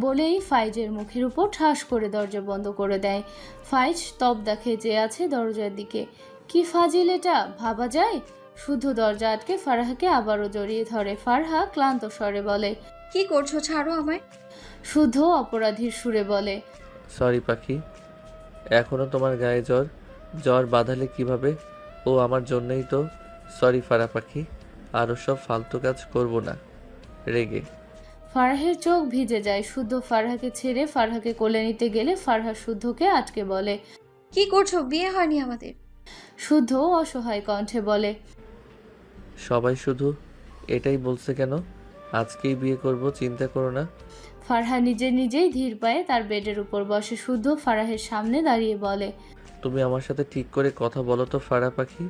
বলেই ফাইজের মুখের উপর ঠাস করে দরজা বন্ধ করে দেয়। ফাইজ তবদা খেজে আছে দরজার দিকে। কি ফাজিল এটা? ভাবা যায়? শুধু দরজা আটকে ফারহাকে আবারও জড়িয়ে ধরে। ফারহা ক্লান্ত স্বরে বলে কি করছ? ছাড়ো আমায়। শুদ্ধ অপরাধীর সুরে বলে সরি পাখি এখনও তোমার গায়ে জ্বর। জ্বর বাঁধালে কীভাবে? ও আমার জন্যই তো। সরি ফারা পাখি আরও সব ফালতু কাজ করব না। রেগে। ফারহার চোখ ভিজে যায়। শুদ্ধ ফারহাকে ছেড়ে ফারহাকে কোলে নিতে গেলে ফারহা শুদ্ধকে আটকে বলে কি করছ? বিয়ে হয়নি আমাদের? শুদ্ধ অসহায় কণ্ঠে বলে সবাই শুধু এটাই বলছে কেন? আজকেই বিয়ে করব চিন্তা করো না। ফারহা নিজে নিজেই ধীর পায়ে তার বেডের উপর বসে। শুদ্ধ ফারাহের সামনে দাঁড়িয়ে বলে তুমি আমার সাথে ঠিক করে কথা বলো তো ফারা পাখি।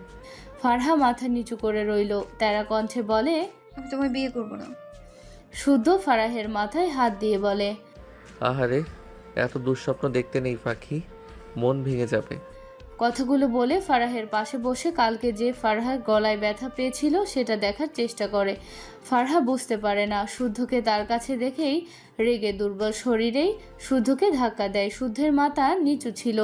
ফারহা মাথা নিচু করে রইল। তেরা কণ্ঠে বলে আমি তোমায় বিয়ে করব না। শুদ্ধ ফারাহের মাথায় হাত দিয়ে বলে আহারে এত দুঃস্বপ্ন দেখতে নেই পাখি মন ভেঙে যাবে। কথাগুলো বলে ফারাহের পাশে বসে কালকে যে ফারহার গলায় ব্যথা পেয়েছিল সেটা দেখার চেষ্টা করে। ফারহা বুঝতে পারে না শুদ্ধকে তার কাছে দেখেই রেগে দুর্বল শরীরেই শুদ্ধকে ধাক্কা দেয়। শুদ্ধের মাথা নিচু ছিল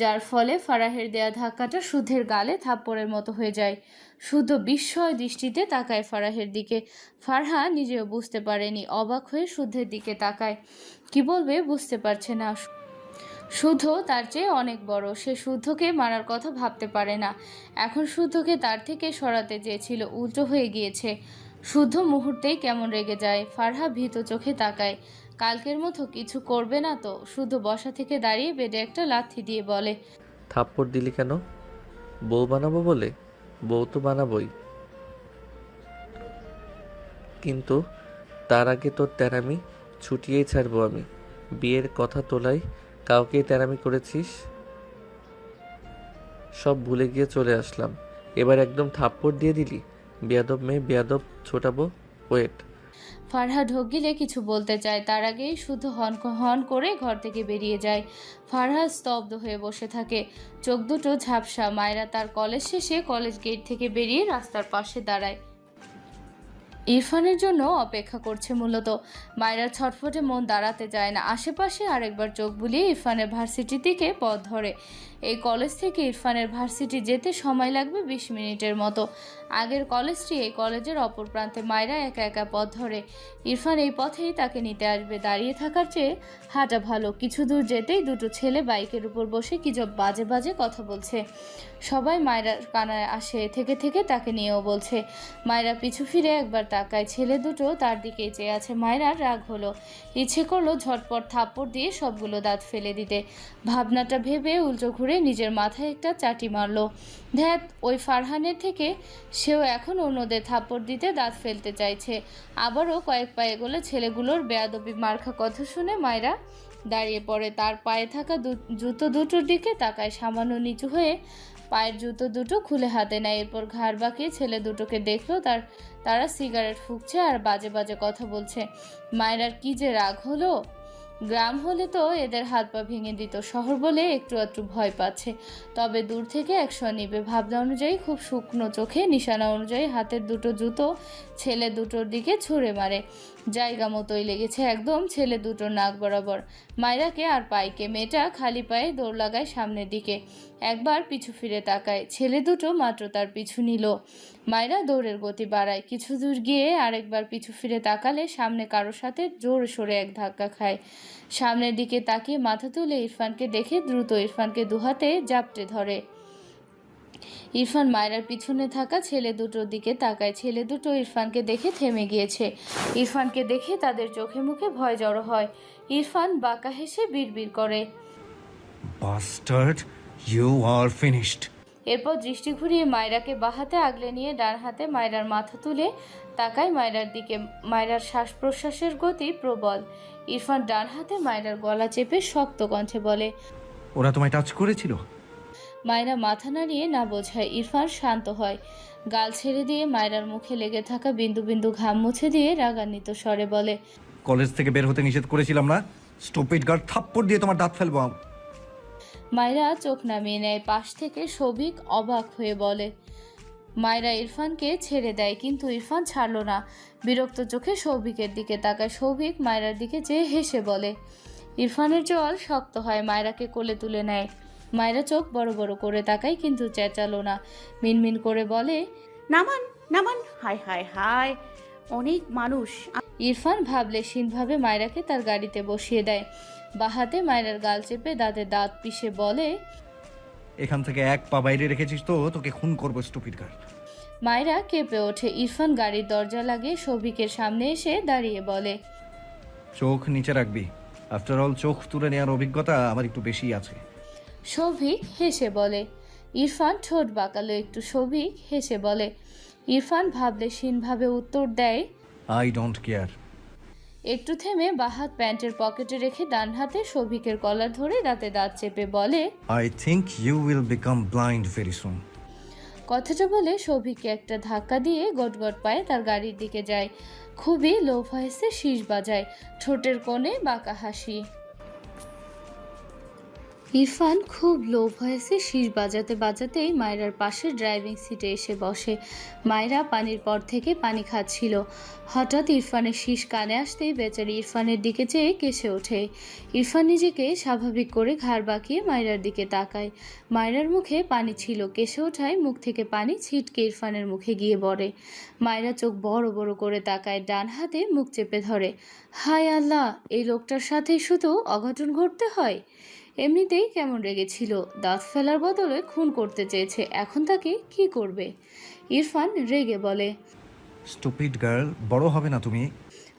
যার ফলে ফারাহের দেয়া ধাক্কাটা শুদ্ধের গালে থাপ্পড়ের মতো হয়ে যায়। শুদ্ধ বিস্ময় দৃষ্টিতে তাকায় ফারাহের দিকে। ফারহা নিজেও বুঝতে পারেনি, অবাক হয়ে শুদ্ধের দিকে তাকায়। কি বলবে বুঝতে পারছে না। শুদ্ধ তার চেয়ে অনেক বড়, সে শুদ্ধকে মারার কথা ভাবতে পারে না। এখন শুদ্ধকে তার থেকে সরাতে চেয়েছিল উল্টো হয়ে গিয়েছে। শুদ্ধ মুহূর্তেই কেমন রেগে যায়, ফারহা ভীত চোখে তাকায়। কালকের মতো কিছু করবে না তো? শুদ্ধ বসা থেকে দাঁড়িয়ে বেডে একটা লাথি দিয়ে বলে, থাপ্পড় দিলি কেন? বউ বানাবো বলে? বউ তো বানাবই। কিন্তু তার আগে তোর তেরামি ছুটিয়েই ছাড়বো আমি। বিয়ের কথা তোলাই কাউকে তেরামি করেছিস? সব ভুলে গিয়ে চলে আসলাম। এবার একদম থাপ্পড় দিয়ে দিলি। বেয়াদব মেয়ে, বেয়াদব ছোটাবো, ওয়েট। ফারহা ঢোক কিছু বলতে চায়। তার আগেই শুধু হন হন করে ঘর থেকে বেরিয়ে যায়। ফারহা স্তব্ধ হয়ে বসে থাকে। চোখ দুটো ঝাপসা। মায়েরা তার কলেজ শেষে কলেজ গেট থেকে বেরিয়ে রাস্তার পাশে দাঁড়ায়। ইরফানের জন্য অপেক্ষা করছে মূলত। মায়েরা ছটফটে মন দাঁড়াতে যায় না। আশেপাশে আরেকবার চোখ বুলিয়ে ইরফানের ভার্সিটির দিকে পথ ধরে। এই কলেজ থেকে ইরফানের ভার্সিটি যেতে সময় লাগবে বিশ মিনিটের মতো। আগের কলেজটি এই কলেজের অপর প্রান্তে মায়েরা একা একা পথ ধরে। ইরফান এই পথেই তাকে নিতে আসবে। দাঁড়িয়ে থাকার চেয়ে, হাঁটা ভালো। কিছু দূর যেতেই দুটো ছেলে বাইকের উপর বসে কি সব বাজে বাজে কথা বলছে। সবাই মায়েরার কানায় আসে। থেকে থেকে তাকে নিয়েও বলছে, মায়েরা পিছু ফিরে একবার তাকায়। ছেলে দুটো তার দিকে চেয়ে আছে। মায়েরার রাগ হলো। ইচ্ছে করল ঝটপট থাপ্পড় দিয়ে সবগুলো দাঁত ফেলে দিতে। ভাবনাটা ভেবে উল্টো ঘুরে নিজের মাথায় একটা চাটি মারলো। ধ্যাত, ওই ফারহানের থেকে সেও এখন অন্যদের থাপ্পড় দিতে দাঁত ফেলতে চাইছে। আবারও কয়েক পায়ে গেলে ছেলেগুলোর বেয়াদবি মার্খা কথা শুনে মায়েরা দাঁড়িয়ে পড়ে। তার পায়ে থাকা জুতো দুটোর দিকে তাকায়, সামান্য নিচু হয়ে পায়ের জুতো দুটো খুলে হাতে নেয়। এরপর ঘাড় বাঁকিয়ে ছেলে দুটোকে দেখল, তার তারা সিগারেট ফুঁকছে আর বাজে বাজে কথা বলছে। মায়েরার কি যে রাগ হলো? গ্রাম হলে তো এদের হাত পা ভেঙে দিত। শহর বলে একটু একটু ভয় পাচ্ছে। তবে দূর থেকে একশো নিবে ভাবনা অনুযায়ী খুব শুকনো চোখে, নিশানা অনুযায়ী হাতের দুটো জুতো ছেলে দুটোর দিকে ছুঁড়ে মারে। জায়গা মতোই লেগেছে একদম ছেলে দুটোর নাক বরাবর। মায়রাকে আর পাইকে, মেয়েটা খালি পায়ে দৌড় লাগায় সামনের দিকে। একবার পিছু ফিরে তাকায়। ছেলে দুটো মাত্র তার পিছু নিল। মায়েরা দৌড়ের গতি বাড়ায়। কিছু দূর গিয়ে আরেকবার পিছু ফিরে তাকালে সামনে কারোর সাথে জোরে সরে এক ধাক্কা খায়। সামনের দিকে তাকিয়ে মাথা তুলে ইরফানকে দেখে দ্রুত ইরফানকে দুহাতে জাপটে ধরে। ইরফান মায়েরার পিছনে থাকা ছেলে দুটোর দিকে তাকায়। ছেলে দুটো ইরফানকে দেখে থেমে গিয়েছে। ইরফানকে দেখে তাদের চোখে মুখে ভয় জড়ো হয়। ইরফান বাঁকা হেসে বিড়বিড় করে। Bastard, you are finished. এরপর দৃষ্টি ঘুরিয়ে মায়রাকে বাহাতে আগলে নিয়ে ডান হাতে মায়রার মাথা তুলে তাকায় মায়রার দিকে। মায়রার শ্বাস প্রশ্বাসের গতি প্রবল। ইরফান ডান হাতে মায়রার গলা চেপে শক্ত কণ্ঠে বলে ওরা তোমায় টাচ করেছিল? মায়রা মাথা নাড়িয়ে না বোঝায় ইরফান শান্ত হয়। গাল ছেড়ে দিয়ে মায়রার মুখে লেগে থাকা বিন্দু বিন্দু ঘাম মুছে দিয়ে রাগান্বিত স্বরে বলে কলেজ থেকে বের হতে নিষেধ করেছিলাম না? স্টুপিড গার্ড থাপ্পড় দিয়ে তোমার দাঁত ফেলব মায়রা চোখ নামিয়ে নেয় পাশ থেকে সবিক অবাক হয়ে বলে মায়েরা ইরফানকে ছেড়ে দেয় কিন্তু ইরফান ছাড়লো না। বিরক্ত চোখে সৌভিকের দিকে তাকায়। সৌভিক মায়েরার দিকে চেয়ে হেসে বলে ইরফানের জল শক্ত হয় মায়েরাকে কোলে তুলে নেয়। মায়েরা চোখ বড় বড় করে তাকায় কিন্তু চেঁচালো না। মিনমিন করে বলে নামান নামান হায় হায় হায় অনেক মানুষ ইরফান ভাবলে সিনভাবে মায়রাকে তার গাড়িতে বসিয়ে দেয়। বাহাতে মায়রার গাল চেপে দাঁতে দাঁত পিষে বলে এখান থেকে এক পা বাইরে রেখেছিস তো তোকে খুন করব স্টুপিড গার্ড মায়রা কেঁপে ওঠে। ইরফান গাড়ির দরজা লাগিয়ে সৌভিকের সামনে এসে দাঁড়িয়ে বলে চোখ নিচে রাখবি। আফটার অল চোখ তুলে নেওয়ার অভিজ্ঞতা আমার একটু বেশি আছে। সৌভিক হেসে বলে ইরফান ঠোঁট বাঁকালো একটু। সৌভিক হেসে বলে ইরফান ভাবলে সিনভাবে উত্তর দেয় আই ডোন্ট কেয়ার একটু থেমে বাহাত প্যান্টের পকেটে রেখে ডান হাতে সৌভিকের কলার ধরে দাঁতে দাঁত চেপে বলে I think you will become blind very soon কথাটা বলে শোভিককে একটা ধাক্কা দিয়ে গটগট পায়ে তার গাড়ির দিকে যায়। খুবই লো ভয়েসে শীষ বাজায় ঠোঁটের কোণে বাঁকা হাসি। ইরফান খুব লো ভয়েসে শীষ বাজাতে বাজাতেই মায়রার পাশের ড্রাইভিং সিটে এসে বসে। মায়রা পানির পর থেকে পানি খাচ্ছিল। হঠাৎ ইরফানের শীষ কানে আসতেই বেচারি ইরফানের দিকে চেয়ে কেসে ওঠে। ইরফান নিজেকে স্বাভাবিক করে ঘাড় বাঁকিয়ে মায়রার দিকে তাকায়। মায়রার মুখে পানি ছিল কেসে ওঠায় মুখ থেকে পানি ছিটকে ইরফানের মুখে গিয়ে পড়ে। মায়রা চোখ বড় বড় করে তাকায়, ডান হাতে মুখ চেপে ধরে। হায় আল্লাহ, এই লোকটার সাথে শুধু অঘটন ঘটতে হয়? এমনিতেই কেমন রেগেছিল। দাঁত ফেলার বদলে খুন করতে চেয়েছে। এখন তাকে কি করবে? ইরফান রেগে বলে স্টুপিড গার্ল বড় হবে না তুমি?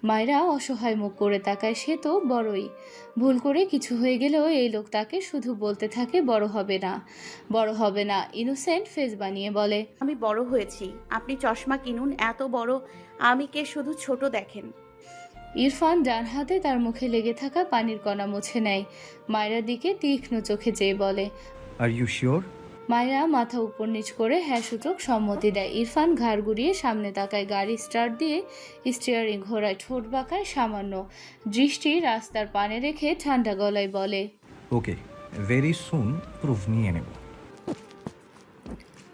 মায়েরা অসহায় মুখ করে তাকায় সে তো বড়ই। ভুল করে কিছু হয়ে গেলেও এই লোক তাকে শুধু বলতে থাকে বড় হবে না বড় হবে না। ইনোসেন্ট ফেস বানিয়ে বলে আমি বড় হয়েছি। আপনি চশমা কিনুন এত বড়। আমি কে শুধু ছোট দেখেন। ইরফান ডান হাতে তার মুখে লেগে থাকা পানির কণা মুছে নেয়। মায়েরার দিকে তীক্ষ্ণ চোখে চেয়ে বলে আর ইউ শিওর মায়েরা মাথা উপর নিচ করে হ্যাঁ সূচক সম্মতি দেয়। ইরফান ঘাড় ঘুরিয়ে সামনে তাকায় গাড়ি স্টার্ট দিয়ে স্টিয়ারিং ঘোরায় ঠোঁট বাঁকায় সামান্য দৃষ্টি রাস্তার পানে রেখে ঠান্ডা গলায় বলে ওকে ভেরি সুন প্রুফ নিয়ে নেব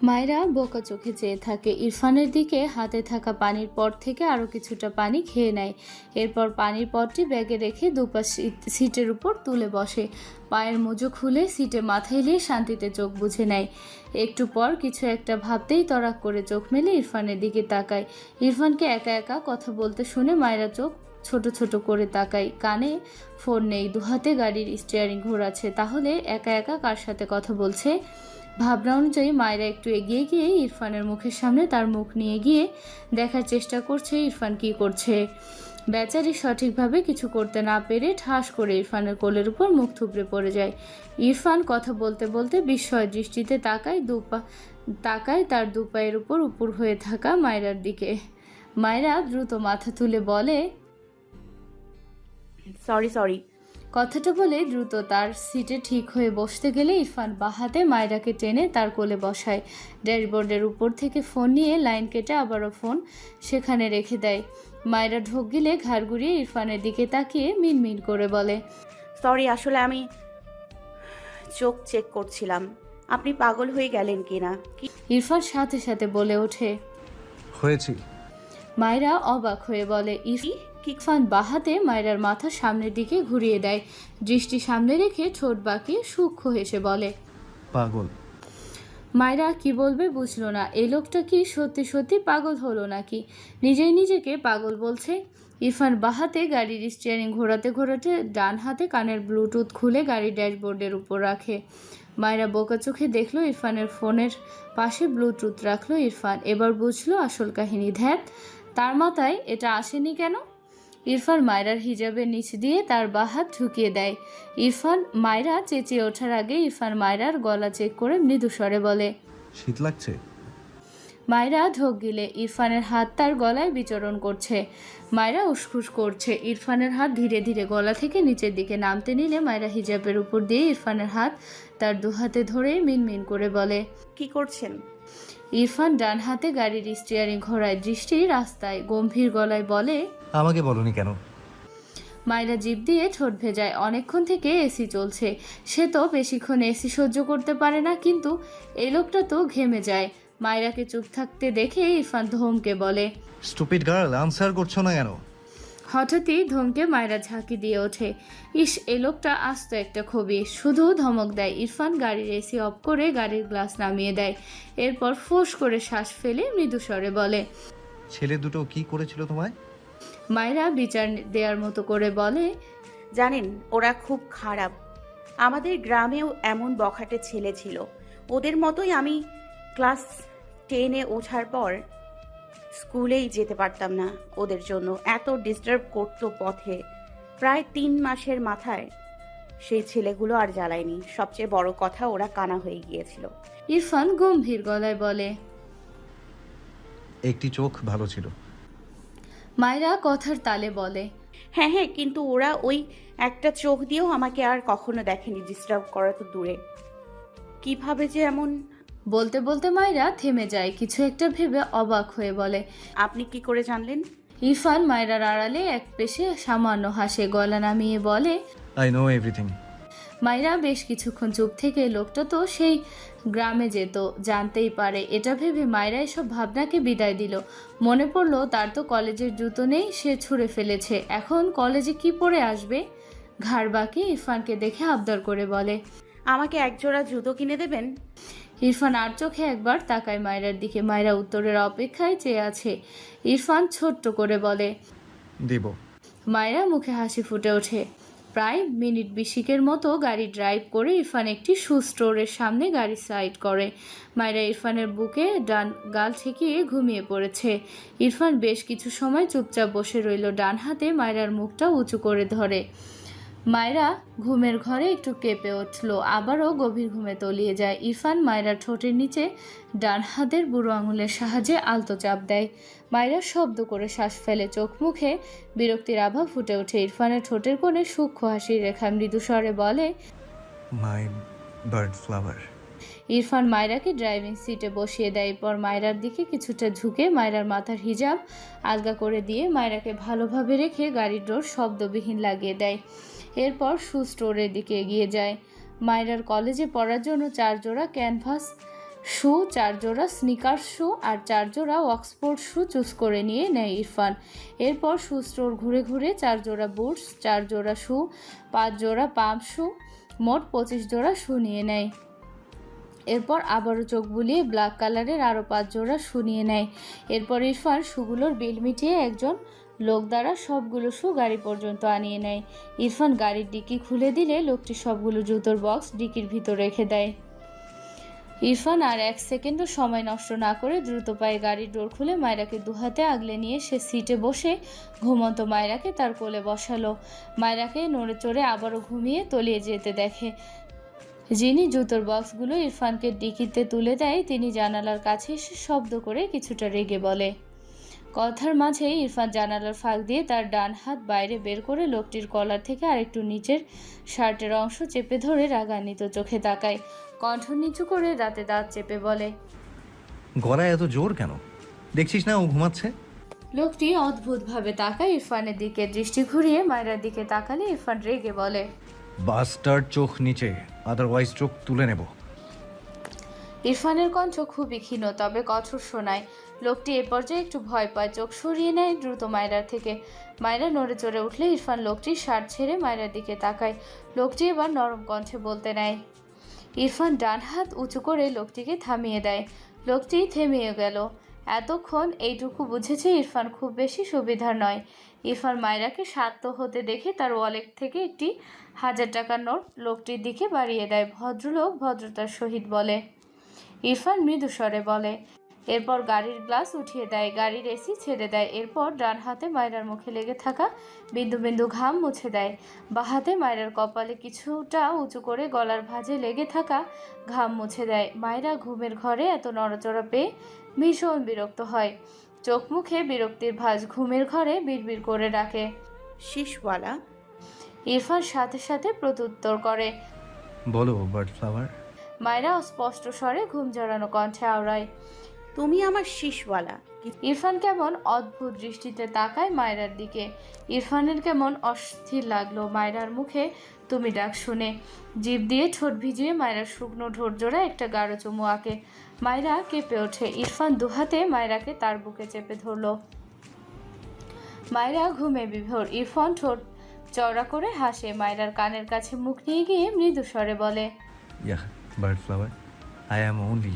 মায়েরা বোকা চোখে চেয়ে থাকে। ইরফানের দিকে হাতে থাকা পানির পট থেকে আরও কিছুটা পানি খেয়ে নেয়। এরপর পানির পটটি ব্যাগে রেখে দুপা সিট- সিটের উপর তুলে বসে। পায়ের মোজো খুলে সিটে মাথা এলিয়ে শান্তিতে চোখ বুঝে নেয়। একটু পর কিছু একটা ভাবতেই তড়াক করে চোখ মেলে ইরফানের দিকে তাকায়। ইরফানকে একা একা কথা বলতে শুনে মায়েরা চোখ ছোট ছোট করে তাকায়। কানে ফোন নেই, দুহাতে গাড়ির স্টিয়ারিং ঘোরাচ্ছে। তাহলে একা একা কার সাথে কথা বলছে? ভাবনা অনুযায়ী মায়েরা একটু এগিয়ে গিয়ে ইরফানের মুখের সামনে তার মুখ নিয়ে গিয়ে দেখার চেষ্টা করছে ইরফান কি করছে। বেচারি সঠিকভাবে কিছু করতে না পেরে ঠাস করে ইরফানের কোলের উপর মুখ থুবড়ে পড়ে যায়। ইরফান কথা বলতে বলতে বিস্ময় দৃষ্টিতে তাকায় দুপা তাকায় তার দুপায়ের উপর উপর হয়ে থাকা মায়রার দিকে। মায়েরা দ্রুত মাথা তুলে বলে, সরি সরি। কথাটা বলে দ্রুত তার সিটে ঠিক হয়ে বসতে গেলে ইরফান বাহাতে মায়রাকে টেনে তার কোলে বসায়। ড্যাশবোর্ডের উপর থেকে ফোন নিয়ে লাইন কেটে আবারও ফোন সেখানে রেখে দেয়। মায়রা ঢোক গিলে ঘাড় ঘুরিয়ে ইরফানের দিকে তাকিয়ে মিনমিন করে বলে সরি আসলে আমি চোখ চেক করছিলাম। আপনি পাগল হয়ে গেলেন কিনা? কি ইরফান সাথে সাথে বলে ওঠে হয়েছি মায়রা অবাক হয়ে বলে ইরফান ইরফান বাহাতে মায়রার মাথা সামনের দিকে ঘুরিয়ে দেয়। দৃষ্টি সামনে রেখে ঠোঁট বাঁকিয়ে সূক্ষ্ম হেসে বলে পাগল। মায়েরা কি বলবে বুঝলো না এই লোকটা কি সত্যি সত্যি পাগল হলো নাকি? নিজেই নিজেকে পাগল বলছে। ইরফান বাহাতে গাড়ির স্টিয়ারিং ঘোরাতে ঘোরাতে ডান হাতে কানের ব্লুটুথ খুলে গাড়ির ড্যাশবোর্ডের উপর রাখে। মায়েরা বোকা চোখে দেখল ইরফানের ফোনের পাশে ব্লুটুথ রাখল ইরফান। এবার বুঝলো আসল কাহিনী ধ্যাত তার মাথায় এটা আসেনি কেন? ইরফান মায়রার হিজাবের নিচ দিয়ে তার বাহাত ঢুকিয়ে দেয়। ইরফান মায়রা চেঁচিয়ে ওঠার আগে ইরফান মায়রার গলা চেক করে মৃদু স্বরে বলে শীত লাগছে? মায়রা ঢোক গিলে ইরফানের হাত তার গলায় বিচরণ করছে। মায়রা উসখুস করছে। ইরফানের হাত ধীরে ধীরে গলা থেকে নিচের দিকে নামতে নিলে মায়রা হিজাবের উপর দিয়ে ইরফানের হাত তার দুহাতে ধরে মিনমিন করে বলে কি করছেন? ইরফান ডান হাতে গাড়ির স্টিয়ারিং ঘোরায় দৃষ্টি রাস্তায় গম্ভীর গলায় বলে আমাকে বলনি কেন? মায়েরা জিভ দিয়ে ঠোঁট ভেজায়। অনেকক্ষণ থেকে এসি চলছে। সে তো বেশিক্ষণ এসি সহ্য করতে পারে না কিন্তু এই লোকটা তো ঘেমে যায়। মায়রাকে চুপ থাকতে দেখে ইরফান ধমকে বলে স্টুপিড গার্ল আনসার করছ না কেন? হঠাৎই ধমকে মায়েরা ঝাঁকি দিয়ে ওঠে। ইস এই লোকটা আস্ত একটা খবি শুধু ধমক দেয়। ইরফান গাড়ির এসি অফ করে গাড়ির গ্লাস নামিয়ে দেয়। এরপর ফোঁস করে শ্বাস ফেলে মৃদু স্বরে বলে ছেলে দুটো কি করেছিল তোমায়? মায়েরা বিচার দেওয়ার মতো করে বলে জানেন ওরা খুব খারাপ। আমাদের গ্রামেও এমন বখাটে ছেলে ছিল। ওদের মতোই আমি ক্লাস টেনে ওঠার পর স্কুলেই যেতে পারতাম না ওদের জন্য। এত ডিস্টার্ব করতো পথে। প্রায় তিন মাসের মাথায় সেই ছেলেগুলো আর জ্বালায়নি। সবচেয়ে বড় কথা ওরা কানা হয়ে গিয়েছিল। ইরফান গম্ভীর গলায় বলে একটি চোখ ভালো ছিল। মায়েরা কথার তালে বলে হ্যাঁ হ্যাঁ কিন্তু ওরা ওই একটা চোখ দিয়েও আমাকে আর কখনো দেখেনি ডিস্টার্ব করা তো দূরে। কীভাবে যে এমন? বলতে বলতে মায়েরা থেমে যায়। কিছু একটা ভেবে অবাক হয়ে বলে আপনি কি করে জানলেন? ইরফান মায়েরার আড়ালে এক পেশে সামান্য হাসে গলা নামিয়ে বলে আই নো এভরিথিং মায়েরা বেশ কিছুক্ষণ চুপ থেকে লোকটা তো সেই গ্রামে যেত জানতেই পারে। এটা ভেবে মায়েরা এসব ভাবনাকে বিদায় দিল। মনে পড়ল তার তো কলেজের জুতো নেই সে ছুঁড়ে ফেলেছে। এখন কলেজে কি পরে আসবে? ঘাড় বাঁকি ইরফানকে দেখে আবদার করে বলে আমাকে একজোড়া জুতো কিনে দেবেন? ইরফান আর চোখে একবার তাকায় মায়েরার দিকে। মায়েরা উত্তরের অপেক্ষায় চেয়ে আছে। ইরফান ছোট্ট করে বলে দিব। মায়েরা মুখে হাসি ফুটে ওঠে। প্রায় মিনিট বিশিকের মতো গাড়ি ড্রাইভ করে ইরফান একটি শু স্টোরের সামনে গাড়ি সাইড করে। মায়েরা ইরফানের বুকে ডান গাল ঠেকিয়ে ঘুমিয়ে পড়েছে। ইরফান বেশ কিছু সময় চুপচাপ বসে রইল, ডান হাতে মায়েরার মুখটা উঁচু করে ধরে। মায়েরা ঘুমের ঘরে একটু কেঁপে উঠল। আবারও গভীর ঘুমে তলিয়ে যায় ইরফান। মায়েরা ঠোঁটের নিচে ডান হাতের বুড়ো আঙুলের সাহায্যে আলতো চাপ দেয়। মায়েরা শব্দ করে শ্বাস ফেলে চোখ মুখে। বিরক্তির আভা ফুটে ওঠে ইরফানের ঠোঁটের কোণে সূক্ষ্ম হাসির রেখা। মৃদু স্বরে বলে মাই বার্ড ফ্লাওয়ার ইরফান মায়রাকে ড্রাইভিং সিটে বসিয়ে দেয়। এরপর মায়রার দিকে কিছুটা ঝুঁকে মায়রার মাথার হিজাব আলগা করে দিয়ে মায়রাকে ভালোভাবে রেখে গাড়ির ডোর শব্দবিহীন লাগিয়ে দেয়। এরপর শু স্টোরের দিকে এগিয়ে যায়। মায়রার কলেজে পড়ার জন্য চার জোড়া ক্যানভাস শু চার জোড়া স্নিকার শু আর চার জোড়া অক্সফোর্ড শু চুজ করে নিয়ে নেয় ইরফান। এরপর শু স্টোর ঘুরে ঘুরে চার জোড়া বুটস চার জোড়া শু পাঁচ জোড়া পাম্প শু, মোট পঁচিশ জোড়া শু নিয়ে নেয়। এরপর আবারও চোখ বুলিয়ে ব্ল্যাক কালারের আরও পাঁচ জোড়া শু নিয়ে নেয়। এরপর ইরফান শুগুলোর বিল মিটিয়ে একজন লোক দ্বারা সবগুলো শু গাড়ি পর্যন্ত আনিয়ে নেয়। ইরফান গাড়ির ডিকি খুলে দিলে লোকটি সবগুলো জুতোর বক্স ডিকির ভিতর রেখে দেয়। ইরফান আর এক সেকেন্ডও সময় নষ্ট না করে দ্রুত পায়ে গাড়ির ডোর খুলে মায়রাকে দুহাতে আগলে নিয়ে সে সিটে বসে ঘুমন্ত মায়রাকে তার কোলে বসালো। মায়রাকে নড়ে চড়ে আবারও ঘুমিয়ে তলিয়ে যেতে দেখে। যিনি জুতোর বক্সগুলো ইরফানকে ডিকিতে তুলে দেয়, তিনি জানালার কাছে এসে শব্দ করে কিছুটা রেগে বলে। কথার মাঝে ইরফান জানালার ফাঁক দিয়ে তার ডান হাত বাইরে বের করে লোকটির কলার থেকে আরেকটু নিচের শার্টের অংশ চেপে ধরে রাগান্বিত চোখে তাকায়। কণ্ঠ নিচু করে দাঁতে দাঁত চেপে বলে গলায় এত জোর কেন? দেখছিস না ও ঘুমাচ্ছে? লোকটি অদ্ভুতভাবে তাকায় ইরফানের দিকে দৃষ্টি ঘুরিয়ে মায়েরার দিকে তাকালে ইরফান রেগে বলে বাস্টার চোখ নিচে আদারওয়াইজ চোখ তুলে নেব। ইরফানের কণ্ঠ খুবই ক্ষীণ তবে কঠোর শোনায়। লোকটি এ পর্যায়ে একটু ভয় পায়, চোখ সরিয়ে নেয় দ্রুত মায়রার থেকে। মায়রা নড়ে চড়ে উঠলে ইরফান লোকটির শার্ট ছেড়ে মায়রার দিকে তাকায়। লোকটি এবার নরম কণ্ঠে বলতে নেয়, ইরফান ডান হাত উঁচু করে লোকটিকে থামিয়ে দেয়। লোকটি থেমিয়ে গেল। এতক্ষণ এইটুকু বুঝেছে ইরফান খুব বেশি সুবিধার নয়। ইরফান মায়রাকে শান্ত হতে দেখে তার ওয়ালেট থেকে একটি হাজার টাকার নোট লোকটির দিকে বাড়িয়ে দেয়। ভদ্রলোক ভদ্রতার সহিত বলে, ইরফান মৃদু স্বরে বলে এরপর গাড়ির গ্লাস উঠিয়ে দেয় গাড়ির এসি ছেড়ে দেয়। এরপর ডান হাতে মায়রার মুখে লেগে থাকা বিন্দু বিন্দু ঘাম মুছে দেয়। বা হাতে মায়রার কপালে কিছুটা উঁচু করে গলার ভাঁজে লেগে থাকা ঘাম মুছে দেয়। মায়রা ঘুমের ঘরে এত নড়াচড়া পেয়ে ভীষণ বিরক্ত হয়। চোখ মুখে বিরক্তির ভাঁজ ঘুমের ঘরে বিড়বিড় করে ডাকে। শিশওয়ালা। ইরফান সাথে সাথে প্রত্যুত্তর করে। বলো বার্ড ফ্লাওয়ার মায়রা স্পষ্ট স্বরে ঘুম জড়ানো কণ্ঠে আওড়ায়। তুমি আমার শিশওয়ালা। ইরফান কেমন অদ্ভুত দৃষ্টিতে তাকায় মায়রার দিকে। ইরফানের কেমন অস্থির লাগল মায়রার মুখে তুমি ডাক শুনে। জিভ দিয়ে ঠোঁট ভিজিয়ে মায়রার শুকনো ঠোঁট জোড়া একটা গাঢ় চুমু আঁকে। মায়রা কেঁপে ওঠে। ইরফান দুহাতে মায়রাকে তার বুকে চেপে ধরলো। মায়রা ঘুমে বিভোর। ইরফান ঠোঁট চওড়া করে হাসে। মায়রার কানের কাছে মুখ নিয়ে গিয়ে মৃদু স্বরে বলে Yeah, bird flower. I am only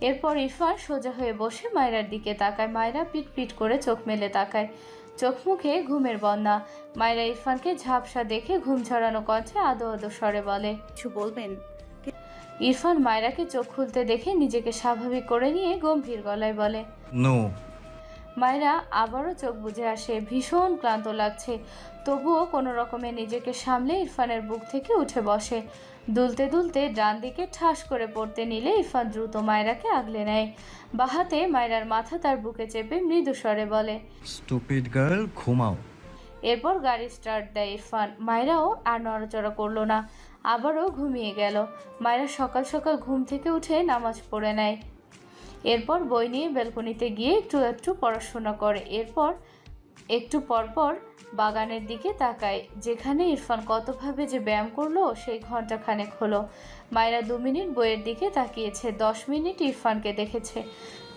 এরপর ইরফান সোজা হয়ে বসে মায়রার দিকে তাকায়। মায়রা পিট পিট করে চোখ মেলে তাকায়। চোখ মুখে ঘুমের বন্যা। মায়রা ইরফানকে ঝাপসা দেখে ঘুম ছড়ানো কণ্ঠে আদো আদো স্বরে বলে কিছু বলবেন? ইরফান মায়রাকে চোখ খুলতে দেখে নিজেকে স্বাভাবিক করে নিয়ে গম্ভীর গলায় বলে No. মায়েরা আবারও চোখ বুজে আসে। ভীষণ ক্লান্ত লাগছে। তবুও কোনো রকমে নিজেকে সামলে ইরফানের বুক থেকে উঠে বসে। দুলতে দুলতে ডান দিকে ঠাস করে পড়তে নিলে ইরফান দ্রুত মায়রাকে আগলে নেয়। বাহাতে মায়রার মাথা তার বুকে চেপে মৃদু স্বরে বলে Stupid girl, ঘুমাও। এরপর গাড়ি স্টার্ট দেয় ইরফান। মায়রাও আর নড়াচড়া করল না আবারও ঘুমিয়ে গেল। মায়রা সকাল সকাল ঘুম থেকে উঠে নামাজ পড়ে নেয়। এরপর বই নিয়ে ব্যালকনিতে গিয়ে একটু একটু পড়াশোনা করে। এরপর একটু পরপর বাগানের দিকে তাকায়, যেখানে ইরফান কতভাবে যে ব্যায়াম করল, সেই ঘণ্টা খানেক হলো। মায়েরা দু মিনিট বইয়ের দিকে তাকিয়েছে, দশ মিনিট ইরফানকে দেখেছে।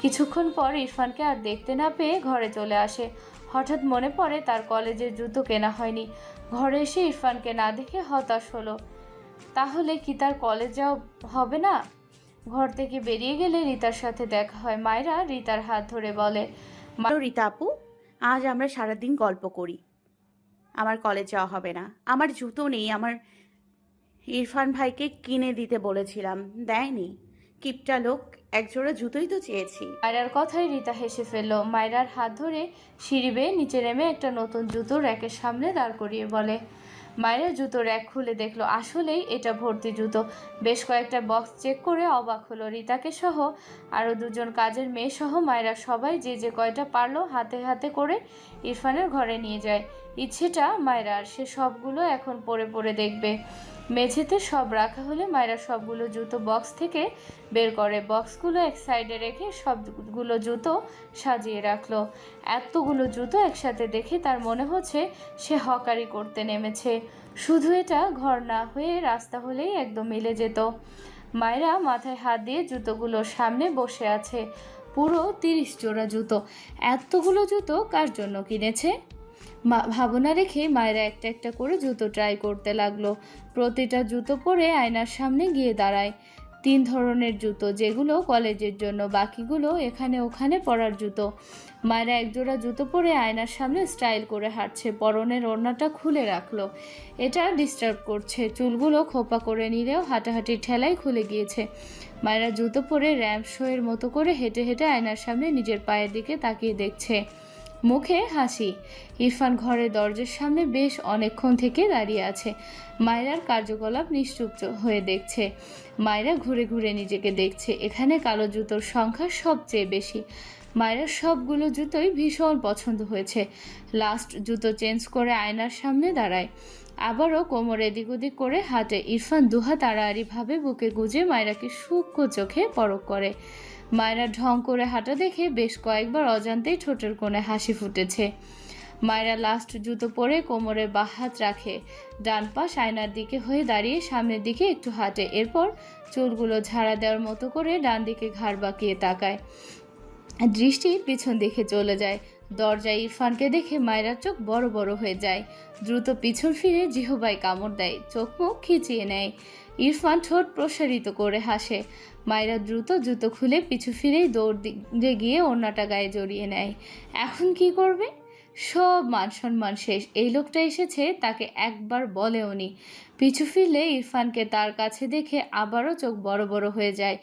কিছুক্ষণ পর ইরফানকে আর দেখতে না পেয়ে ঘরে চলে আসে। হঠাৎ মনে পড়ে তার কলেজের জুতো কেনা হয়নি। ঘরে এসে ইরফানকে না দেখে হতাশ হলো। তাহলে কি তার কলেজ যাওয়া হবে না? ঘর থেকে বেরিয়ে গেলে রিতার সাথে দেখা হয়। মায়েরা রিতার হাত ধরে বলে রীতা আপু। আজ আমরা সারাদিন গল্প করি। আমার কলেজ যাওয়া হবে না। আমার জুতো নেই। আমার ইরফান ভাইকে কিনে দিতে বলেছিলাম। দেয়নি। কিপটা লোক, একজোড়া জুতোই তো চেয়েছি। মায়রার কথাই রিতা হেসে ফেলল। মায়রার হাত ধরে সিঁড়ি বেয়ে নিচে নেমে একটা নতুন জুতো র্যাকের সামনে দাঁড় করিয়ে বলে মায়েরা জুতো র্যাক খুলে দেখল, আসলেই এটা ভর্তি জুতো। বেশ কয়েকটা বক্স চেক করে অবাক হলো রিতাকে সহ আরও দুজন কাজের মেয়ে সহ মায়েরা সবাই যে যে কয়টা পারল হাতে হাতে করে ইরফানের ঘরে নিয়ে যায়। ইচ্ছেটা মায়েরার, সে সবগুলো এখন পরে পরে দেখবে। মেঝেতে সব রাখা হলে মায়েরা সবগুলো জুতো বক্স থেকে বের করে। বক্সগুলো এক সাইডে রেখে সবগুলো জুতো সাজিয়ে রাখল। এতগুলো জুতো একসাথে দেখে তার মনে হচ্ছে সে হকারি করতে নেমেছে। শুধু এটা ঘর না হয়ে রাস্তা হলেই একদম মিলে যেত। মায়েরা মাথায় হাত দিয়ে জুতোগুলো সামনে বসে আছে। পুরো তিরিশ জোড়া জুতো। এতগুলো জুতো কার জন্য কিনেছে? মা, ভাবনা রেখে মায়েরা একটা একটা করে জুতো ট্রাই করতে লাগল। প্রতিটা জুতো পরে আয়নার সামনে গিয়ে দাঁড়ায়। তিন ধরনের জুতো, যেগুলো কলেজের জন্য, বাকিগুলো এখানে ওখানে পরার জুতো। মায়েরা একজোড়া জুতো পরে আয়নার সামনে স্টাইল করে হাঁটছে, পরনের ওড়নাটা খুলে রাখল। এটা ডিস্টার্ব করছে, চুলগুলো খোপা করে নিলেও হাঁটাহাঁটির ঠেলাই খুলে গিয়েছে। মায়েরা জুতো পরে র্যাম্প শোয়ের মতো করে হেঁটে হেঁটে আয়নার সামনে নিজের পায়ের দিকে তাকিয়ে দেখছে। মুখে হাসি। ইরফান ঘরের দরজার সামনে বেশ অনেকক্ষণ থেকে দাঁড়িয়ে আছে। মায়রার কার্যকলাপ নিশ্চুপ হয়ে দেখছে। মায়রা ঘুরে ঘুরে নিজেকে দেখছে। এখানে কালো জুতোর সংখ্যা সবচেয়ে বেশি। মায়েরার সবগুলো জুতোই ভীষণ পছন্দ হয়েছে। লাস্ট জুতো চেঞ্জ করে আয়নার সামনে দাঁড়ায়। আবারও কোমর এদিক ওদিক করে হাঁটে। ইরফান দুহা তাড়াতাড়িভাবে বুকে গুজে মায়রাকে সূক্ষ্ম চোখে পরক করে। মায়েরা ঢং করে হাঁটা দেখে বেশ কয়েকবার অজান্তেই ঠোঁটের কোণে হাসি ফুটেছে। মায়েরা লাস্ট জুতো পরে কোমরে বাঁ হাত রাখে। ডান পাশ আয়নার দিকে হয়ে দাঁড়িয়ে সামনের দিকে একটু হাঁটে। এরপর চুলগুলো ঝাড়া দেওয়ার মতো করে ডান দিকে ঘাড় বাঁকিয়ে তাকায়। দৃষ্টি পিছন দিকে চলে যায়। দরজায় ইরফানকে দেখে মায়েরার চোখ বড় বড় হয়ে যায়। দ্রুত পিছন ফিরে জিহবাই কামড় দেয়। চোখ মুখ খিচিয়ে নেয়। ইরফান ঠোঁট প্রসারিত করে হাসে। মায়েরা দ্রুত জুতো খুলে পিছু ফিরেই দৌড় গিয়ে ওড়নাটা গায়ে জড়িয়ে নেয়। এখন কি করবে? সব মান সম্মান শেষ। এই লোকটা এসেছে তাকে একবার বলেওনি পিছু ফিরলে ইরফানকে তার কাছে দেখে আবারও চোখ বড় বড় হয়ে যায়।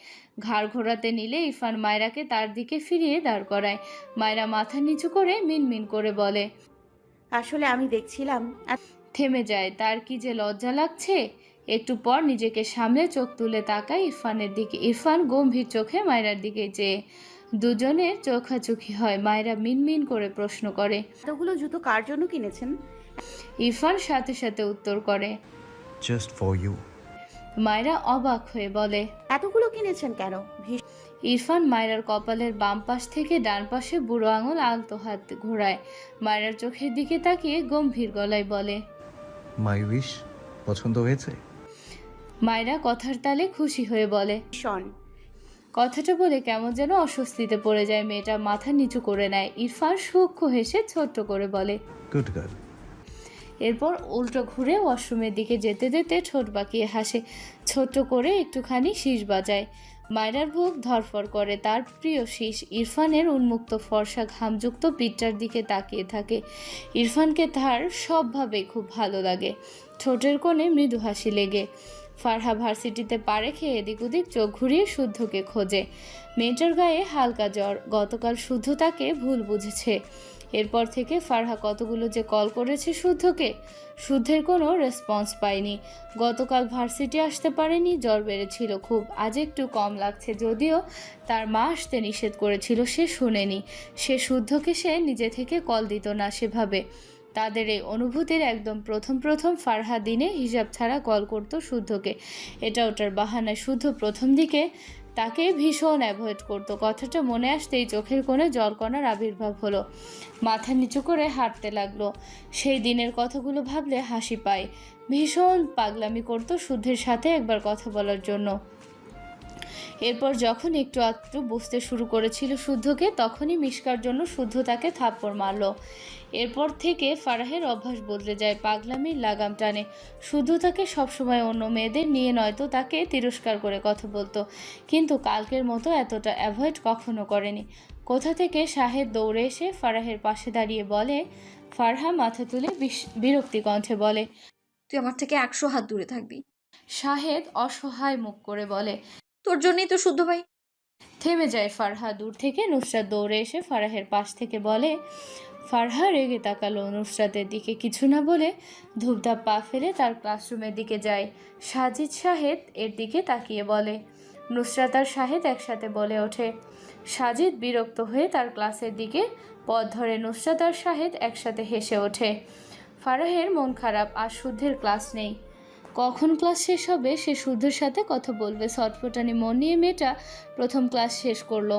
ঘাড় ঘোরাতে নিলে ইরফান মায়রাকে তার দিকে ফিরিয়ে দাঁড় করায়। মায়রা মাথা নিচু করে মিনমিন করে বলে আসলে আমি দেখছিলাম থেমে যায় তার কি যে লজ্জা লাগছে? একটু পর নিজেকে সামনে চোখ তুলে তাকায় ইরফানের দিকে। ইরফান গম্ভীর চোখে মায়রার দিকে চেয়ে। দুজনের চোখাচোখি হয়। মায়রা মিনমিন করে প্রশ্ন করে এতগুলো জুতো কার জন্য কিনেছেন? ইরফান সাথে সাথে উত্তর করে জাস্ট ফর you. মায়রা অবাক হয়ে বলে এতগুলো কিনেছেন কেন? ইরফান মায়রার কপালের বাম পাশ থেকে ডান পাশে বুড়ো আঙুল আলতো হাত ঘোরায়। মায়রার চোখের দিকে তাকিয়ে গম্ভীর গলায় বলে মাই উইশ পছন্দ হয়েছে? মায়েরা কথার তালে খুশি হয়ে বলে শন কথাটা বলে কেমন যেন অস্বস্তিতে পড়ে যায় মেয়েটা মাথা নিচু করে নেয়। ইরফান সূক্ষ্ম হেসে ছোট্ট করে বলে গুড গার্ল এরপর উল্টো ঘুরে ওয়াশরুমের দিকে যেতে যেতে ঠোঁট বাঁকিয়ে হাসে ছোট্ট করে একটুখানি শীষ বাজায়। মায়রার বুক ধরফর করে তার প্রিয় শীষ ইরফানের উন্মুক্ত ফর্সা ঘামযুক্ত পিঠটার দিকে তাকিয়ে থাকে। ইরফানকে তার সবভাবে খুব ভালো লাগে। ঠোঁটের কোণে মৃদু হাসি লেগে ফারহা ভার্সিটিতে পা রেখে এদিক ওদিক চোখ ঘুরিয়ে শুদ্ধকে খোঁজে। মেয়েটার গায়ে হালকা জ্বর। গতকাল শুদ্ধ তাকে ভুল বুঝেছে। এরপর থেকে ফারহা কতগুলো যে কল করেছে শুদ্ধকে, শুদ্ধের কোনো রেসপন্স পায়নি। গতকাল ভার্সিটি আসতে পারেনি, জ্বর বেড়েছিল খুব। আজ একটু কম লাগছে, যদিও তার মা আসতে নিষেধ করেছিল, সে শুনেনি। সে শুদ্ধকে সে নিজে থেকে কল দিত না সেভাবে। তাদের এই অনুভূতির একদম প্রথম প্রথম ফারহা দিনে হিসাব ছাড়া কল করতো শুদ্ধকে। এটা ওটার বাহানায় শুদ্ধ প্রথম দিকে তাকে ভীষণ অ্যাভয়েড করতো। কথাটা মনে আসতেই চোখের কোণে জলকণার আবির্ভাব হলো। মাথা নিচু করে হাঁটতে লাগল। সেই দিনের কথাগুলো ভাবলে হাসি পায়। ভীষণ পাগলামি করতো শুদ্ধের সাথে একবার কথা বলার জন্য। এরপর যখন একটু আধটু বুঝতে শুরু করেছিল শুদ্ধকে, তখনই মিশকার জন্য শুদ্ধ তাকে থাপ্পড় মারলো। এরপর থেকে ফারাহের অভ্যাস বদলে যায় পাগলামির লাগাম টানে। শুদ্ধ তাকে সবসময় অন্য মেয়েদের নিয়ে নয়তো তাকে তিরস্কার করে কথা বলতো। কিন্তু কালকের মতো এতটা অ্যাভয়েড কখনো করেনি। কোথা থেকে শাহেদ দৌড়ে এসে ফারাহের পাশে দাঁড়িয়ে বলে ফারহা মাথা তুলে বিরক্তি কণ্ঠে বলে তুই আমার থেকে একশো হাত দূরে থাকবি। শাহেদ অসহায় মুখ করে বলে তোর জন্যই তো শুদ্ধ ভাই। থেমে যায় ফারহা। দূর থেকে নুসরাত দৌড়ে এসে ফারাহের পাশ থেকে বলে ফারহা রেগে তাকালো নুসরাতের দিকে কিছু না বলে ধূপধাপ পা ফেলে তার ক্লাসরুমের দিকে যায়। সাজিদ শাহেদ এর দিকে তাকিয়ে বলে। নুসরাত আর শাহেদ একসাথে বলে ওঠে। সাজিদ বিরক্ত হয়ে তার ক্লাসের দিকে পথ ধরে। নুসরাত আর শাহেদ একসাথে হেসে ওঠে। ফারাহের মন খারাপ, আর শুদ্ধের ক্লাস নেই। কখন ক্লাস শেষ হবে সে শুদ্ধের সাথে কথা বলবে। সটফটানি মন নিয়ে মেয়েটা প্রথম ক্লাস শেষ করল।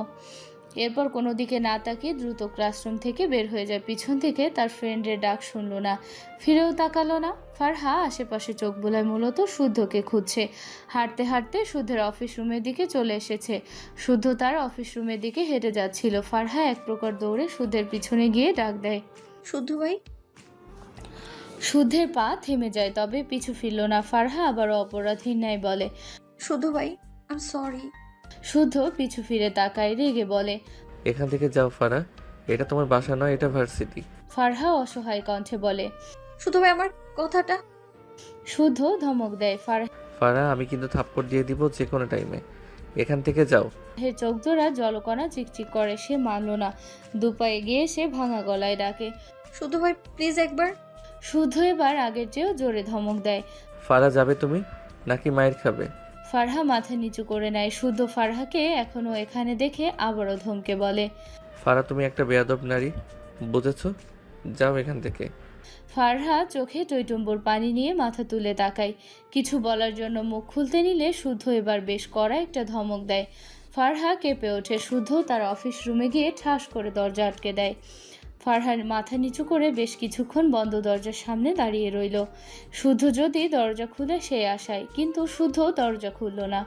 এরপর কোনো দিকে না তাকিয়ে দ্রুত ক্লাসরুম থেকে বের হয়ে যায়। পিছন থেকে তার ফ্রেন্ডের ডাক শুনলো না। ফিরেও তাকালো না। ফারহা আশেপাশে চোখ বোলায় মূলত শুদ্ধকে খুঁজছে। হাঁটতে হাঁটতে শুদ্ধের অফিস রুমের দিকে চলে এসেছে। শুদ্ধ তার অফিস রুমের দিকে হেঁটে যাচ্ছিল। ফারহা এক প্রকার দৌড়ে শুদ্ধের পিছনে গিয়ে ডাক দেয়। শুদ্ধ ভাই? শুদ্ধের পা থেমে যায় তবে পিছু ফিরল না। ফারহা আবারও অপরাধীর ন্যায় বলে শুদ্ধ ভাই আম সরি শুদ্ধ পিছু ফিরে তাকায় রেগে বলে এখান থেকে যাও ফারা এটা তোমার বাসা নয় এটা ভার্সিটি। ফারহা অসহায় কণ্ঠে বলে শুদ্ধ ভাই আমার কথাটা? শুদ্ধ ধমক দেয় ফারহা। ফারা আমি কিন্তু থাপ্পড় দিয়ে দিব যে কোনো টাইমে এখান থেকে যাও। হে চোখ জোড়া জলকণা চিকচিক করে সে মানল না। দুপায়ে গিয়ে সে ভাঙা গলায় ডাকে শুদ্ধ ভাই প্লিজ একবার। শুদ্ধ এবার আগের চেয়েও জোরে ধমক দেয়। ফারা যাবে তুমি? নাকি মায়ের খাবে? ফারহা মাথা নিচু করে নেয়। শুদ্ধ ফারহাকে এখনও এখানে দেখে আবারও ধমকে বলে ফারা তুমি একটা বেয়াদব নারী বুঝেছ? যাও এখান থেকে। ফারহা চোখে টইটুম্বুর পানি নিয়ে মাথা তুলে তাকায়। কিছু বলার জন্য মুখ খুলতে নিলে শুদ্ধ এবার বেশ কড়া একটা ধমক দেয়। ফারহা কেঁপে ওঠে। শুদ্ধ তার অফিস রুমে গিয়ে ঠাস করে দরজা আটকে দেয়। ফারহার মাথা নিচু করে বেশ কিছুক্ষণ বন্ধ দরজার সামনে দাঁড়িয়ে রইল। শুদ্ধ যদি দরজা খুলে সে আশায় কিন্তু শুদ্ধ দরজা খুলল না।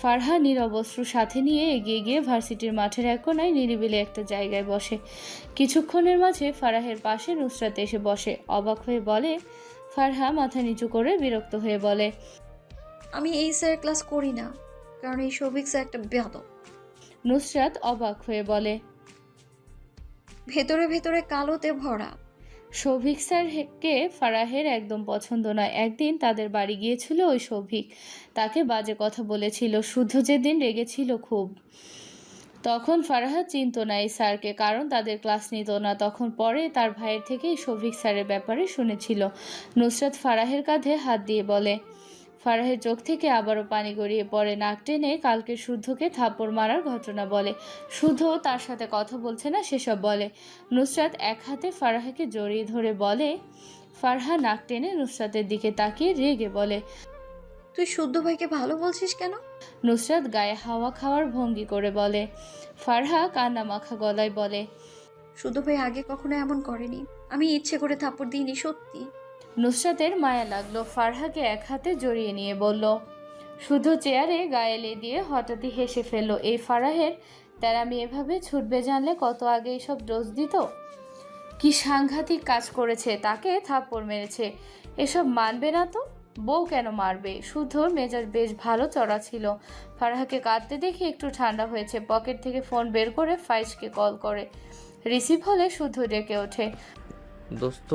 ফারহা নিরবস্ত্র সাথে নিয়ে এগিয়ে গিয়ে ভার্সিটির মাঠের এক কোনায় নিরিবিলি একটা জায়গায় বসে। কিছুক্ষণের মাঝে ফারাহের পাশে নুসরাত এসে বসে। অবাক হয়ে বলে ফারহা মাথা নিচু করে বিরক্ত হয়ে বলে আমি এই স্যার ক্লাস করি না কারণ এই সৌভিক স্যার একটা বেয়াদব। নুসরাত অবাক হয়ে বলে ভেতরে ভেতরে কালোতে ভরা। সৌভিক স্যারকে ফারাহের একদম পছন্দ নয়। একদিন তাদের বাড়ি গিয়েছিল ওই সৌভিক তাকে বাজে কথা বলেছিল। শুধু যেদিন রেগেছিল খুব। তখন ফারাহা চিনত না এই স্যারকে, কারণ তাদের ক্লাস নিত না। তখন পরে তার ভাইয়ের থেকে এই সৌভিক স্যারের ব্যাপারে শুনেছিল। নুসরাত ফারাহের কাঁধে হাত দিয়ে বলে ফারাহের চোখ থেকে আবারও পানি গড়িয়ে পড়ে। নাক টেনে কালকে শুদ্ধকে থাপ্পড় মারার ঘটনা বলে। শুদ্ধ তার সাথে কথা বলছে না সেসব বলে। নুসরাত এক হাতে ফারাহাকে জড়িয়ে ধরে বলে ফারহা নাক টেনে নুসরাতের দিকে তাকিয়ে রেগে বলে তুই শুদ্ধ ভাইকে ভালো বলছিস কেন? নুসরাত গায়ে হাওয়া খাওয়ার ভঙ্গি করে বলে। ফারহা কান্না মাখা গলায় বলে শুদ্ধ ভাই আগে কখনো এমন করেনি। আমি ইচ্ছে করে থাপ্পড় দিইনি সত্যি। নুসরাতের মায়া লাগল। ফারহাকে এক হাতে জড়িয়ে নিয়ে বলল, শুধু চেয়ারে গায়ে লে দিয়ে হঠাৎই হেসে ফেলল। এই ফারাহের তেরামি এভাবে ছুটবে জানলে কত আগে এসব ডোজ দিত? কি সাংঘাতিক কাজ করেছে, তাকে থাপ্পড় মেরেছে। এসব মানবে না তো? বউ কেন মারবে? শুধুর মেজাজ বেশ ভালো চড়া ছিল। ফারাহকে কাঁদতে দেখে একটু ঠান্ডা হয়েছে। পকেট থেকে ফোন বের করে ফাইজকে কল করে। রিসিভ হলে শুধু ডেকে ওঠে। দোস্ত